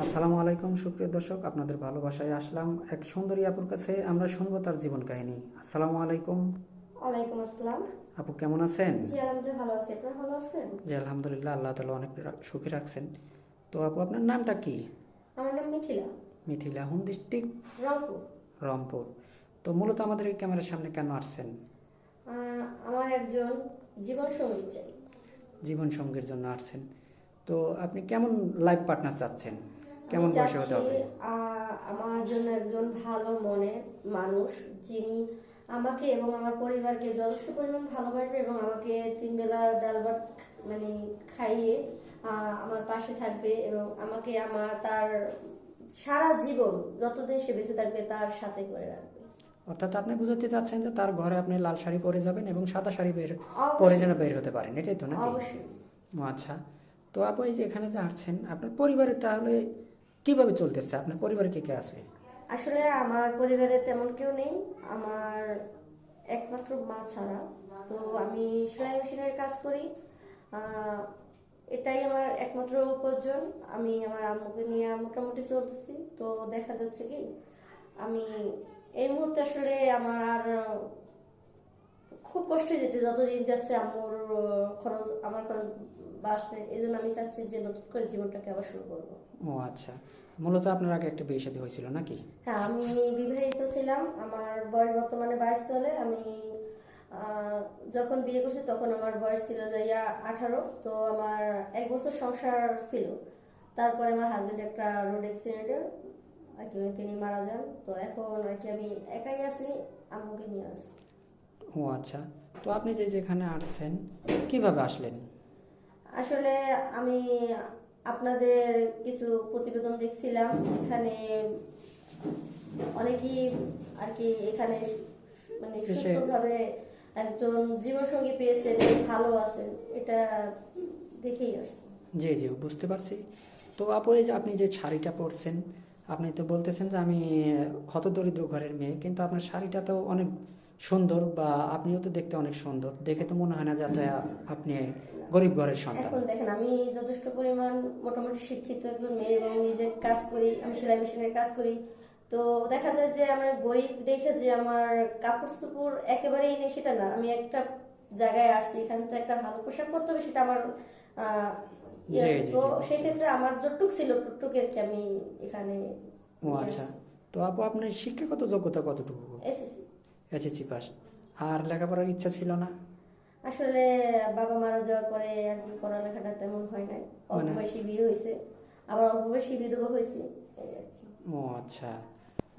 আসসালামু আলাইকুম সুপ্রিয় দর্শক আপনাদের ভালোবাসায় আসলাম এক সুন্দরী আপুর কাছে। আমরা শুনব তার জীবন কাহিনী। আসসালামু আলাইকুম। ওয়ালাইকুম আসসালাম। আপু কেমন আছেন? জি আলহামদুলিল্লাহ ভালো আছি। আপনারা ভালো আছেন? জি আলহামদুলিল্লাহ আল্লাহ তালা অনেক সুখে রাখছেন। তো আপু আপনার নামটা কি? আমার নাম Mithila. Mithila home district? Rangpur. Rangpur. তো মূলত আমাদের এই ক্যামেরার সামনে কেন আসছেন? আমার একজন জীবন সঙ্গী চাই। জীবন সঙ্গীর জন্য আসছেন। তো আপনি কেমন লাইফ পার্টনার চাচ্ছেন? কেমন বয়সে হতে হবে? আমার জন্য একজন ভালো মনের মানুষ যিনি আমাকে এবং আমার পরিবারকে যথেষ্ট পরিমাণ ভালোবাসবে এবং আমাকে তিন বেলা ডাল ভাত মানে খাইয়ে আমার পাশে থাকবে এবং আমাকে আমার তার সারা জীবন যতদিন সে বেঁচে থাকবে তার সাথে করে রাখবে। অর্থাৎ আপনি বুঝাতে চাচ্ছেন যে তার ঘরে আপনি লাল শাড়ি পরে যাবেন এবং সাদা শাড়ি বের পরে যেন বের হতে পারেন এটাই তো নাকি? অবশ্যই। আচ্ছা। তো আপু এই যে এখানে যে আসছেন আপনার পরিবারে তাহলে কীভাবে চলতেছে? আপনার পরিবারে কে কে আছে? আসলে আমার পরিবারে তেমন কেউ নেই। আমার একমাত্র মা ছাড়া। তো আমি সেলাই মেশিনের কাজ করি। এটাই আমার একমাত্র উপার্জন। আমি আমার আম্মুকে নিয়ে মোটামুটি চলতেছি। তো দেখা যাচ্ছে কি, আমি এই মুহূর্তে আসলে আমার আর খুব কষ্ট হয়ে যেতে যতদিন যাচ্ছে আম্মুর আহ, খরচ আমার খরচ বাড়ছে এই জন্য আমি চাচ্ছি যে নতুন করে জীবনটাকে আবার শুরু করব। ও আচ্ছা। মূলত আপনার আগে একটা বিয়ে শাদী হয়েছিল নাকি? হ্যাঁ আমি বিবাহিত ছিলাম আমার বয়স বর্তমানে বাইশ চলে আমি যখন বিয়ে করছি তখন আমার বয়স ছিল যাইয়া আঠারো তো আমার এক বছর সংসার ছিল। তারপরে আমার হাজবেন্ড একটা রোড অ্যাক্সিডেন্টে আর কি তিনি মারা যান তো এখন আর কি আমি একাই আছি আম্মুকে নিয়ে আসি ও আচ্ছা। তো আপনি যে যেখানে আসছেন কীভাবে আসলেন? আসলে আমি আপনাদের কিছু প্রতিবেদন দেখছিলাম যেখানে অনেকেই আর কি এখানে মানে সুস্থভাবে একজন জীবনসঙ্গী পেয়েছেন ভালো আছেন এটা দেখেই আসছে। জি জি বুঝতে পারছি। তো আপু এই যে আপনি যে শাড়িটা পরছেন আপনি তো বলতেছেন যে আমি হতদরিদ্র ঘরের মেয়ে কিন্তু আপনার শাড়িটা তো অনেক সুন্দর বা আপনিও তো দেখতে অনেক সুন্দর। দেখে তো মনে হয় না যাতে আপনি গরিব ঘরের সন্তান। এখন দেখেন আমি যথেষ্ট পরিমাণ মোটামুটি শিক্ষিত একজন মেয়ে এবং নিজের কাজ করি আমি সেলাই মেশিনের কাজ করি। তো দেখা যায় যে আমরা গরিব দেখে যে আমার কাপড় চোপড় একেবারেই নেই সেটা না। আমি একটা জায়গায় আসছি এখানে তো একটা ভালো পোশাক পরতে হবে সেটা আমার ইয়ে তো সেক্ষেত্রে আমার যতটুক ছিল টুকটুকের কি আমি এখানে ও আচ্ছা। তো আপু আপনার শিক্ষাগত যোগ্যতা কতটুকু? এসেছি এসএসসি পাস আর লেখাপড়ার ইচ্ছা ছিল না। আসলে বাবা মারা যাওয়ার পরে আর কি পড়ালেখাটা তেমন হয় নাই। অল্প শিবির বয়সী বিয়ে হয়েছে। আবার অল্প বয়সী বিধবা হয়েছে। ও আচ্ছা।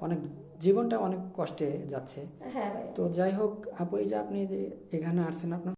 অনেক জীবনটা অনেক কষ্টে যাচ্ছে। হ্যাঁ ভাই তো যাই হোক আপু এই যে আপনি যে এখানে আসছেন আপনার